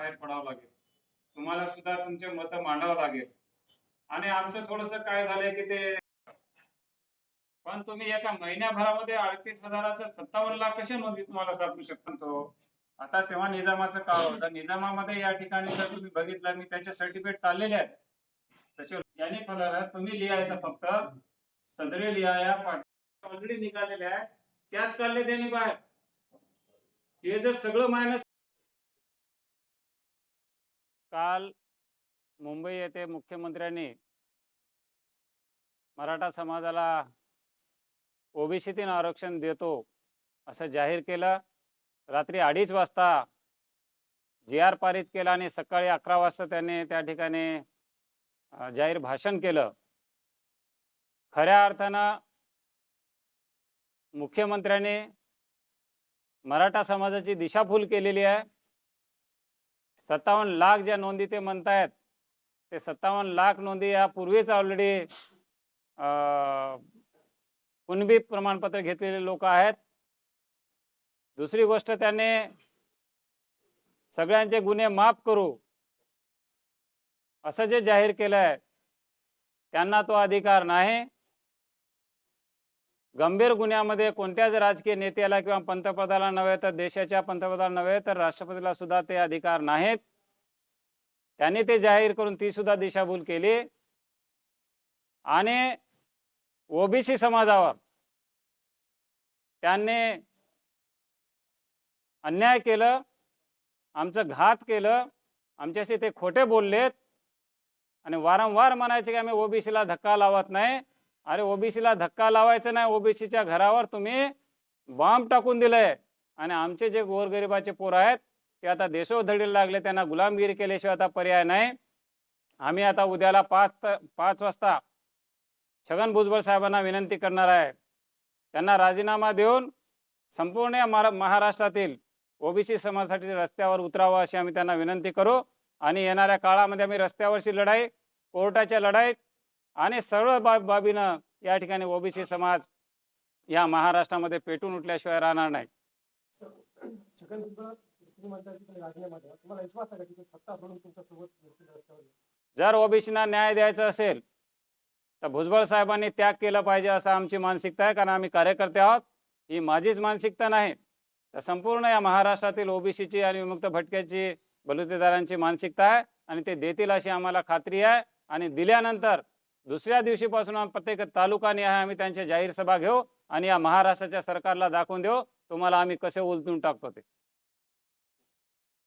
बाहेर पडावं लागेल. तुम्हाला सुद्धा तुमचे मत मांडावं लागेल. आणि आमचं थोडस काय झालंय की ते पण तुम्ही एका महिन्याभरामध्ये अडतीस हजाराचं सत्तावन्न लाख कसे नोंदी तुम्हाला सापडू शकतो? तो आता तेव्हा निजामाचं काळ होतं. निजामामध्ये या ठिकाणी जर तुम्ही बघितलं मी त्याचे सर्टिफिकेट काढलेले आहेत. तसे याने फलाला तुम्ही लिहायचं फक्त सदरे लिहाया पाठ ऑलरेडी निघालेले आहेत. त्याच काढले त्यांनी बाहेर. हे जर सगळं मायनस काल मुंबई येथे मुख्यमंत्र्यांनी मराठा समाजाला ओबीसीतून आरक्षण देतो असं जाहीर केलं. रात्री अडीच वाजता जी आर पारित केला आणि सकाळी अकरा वाजता त्यांनी त्या ठिकाणी जाहीर भाषण केलं. खऱ्या अर्थानं मुख्यमंत्र्यांनी मराठा समाजाची दिशाभूल केलेली आहे. सत्तावन्न लाख ज्या नोंदी ते म्हणतायत ते सत्तावन्न लाख नोंदी या पूर्वीच ऑलरेडी कुणबी प्रमाणपत्र घेतलेले लोक आहेत. दुसरी गोष्ट त्याने सगळ्यांचे गुन्हे माफ करू असं जे जाहीर केलंय त्यांना तो अधिकार नाही. गंभीर गुन्ह्यामध्ये कोणत्याच राजकीय नेत्याला किंवा पंतप्रधानाला नव्हे तर देशाच्या पंतप्रधान नव्हे तर राष्ट्रपतीला सुद्धा ते अधिकार नाहीत. त्यांनी ते जाहीर करून ती सुद्धा दिशाभूल केली. आणि ओबीसी समाजावर त्यांनी अन्याय केलं आमचं घात केलं आमच्याशी ते खोटे बोललेत. आणि वारंवार म्हणायचे की आम्ही ओबीसीला धक्का लावत नाही. अरे ओबीसीला धक्का लावायचा नाही ओबीसीच्या घरावर तुम्ही बॉम्ब टाकून दिलंय. आणि आमचे जे गोरगरिबाचे पोर आहेत ते आता देशोधडीला लागले त्यांना गुलामगिरी केल्याशिवाय आता पर्याय नाही. आम्ही आता उद्याला पाच पाच वाजता छगन भुजबळ साहेबांना विनंती करणार आहे. त्यांना राजीनामा देऊन संपूर्ण या महारा- महाराष्ट्रातील ओबीसी समाजासाठी रस्त्यावर उतरावं अशी आम्ही त्यांना विनंती करू. आणि येणाऱ्या काळामध्ये आम्ही रस्त्यावरची लढाई कोर्टाच्या लढाईत आणि सर्व बाब बाबीनं या ठिकाणी ओबीसी समाज या महाराष्ट्रामध्ये पेटून उठल्याशिवाय राहणार नाही. जर ओबीसीना न्याय द्यायचा असेल तर भुजबळ साहेबांनी त्याग केला पाहिजे असं आमची मानसिकता आहे कारण आम्ही कार्यकर्ते आहोत. ही माझीच मानसिकता नाही. तर संपूर्ण या महाराष्ट्रातील ओबीसीची आणि विमुक्त भटक्याची बलुतेदारांची मानसिकता आहे आणि ते देतील अशी आम्हाला खात्री आहे. आणि दिल्यानंतर दुसऱ्या दिवशीपासून आम्ही प्रत्येक तालुकानिहाय आम्ही त्यांच्या जाहीर सभा घेऊ आणि या महाराष्ट्राच्या सरकारला दाखवून देऊ. तुम्हाला आम्ही कसे उलटून टाकतो ते.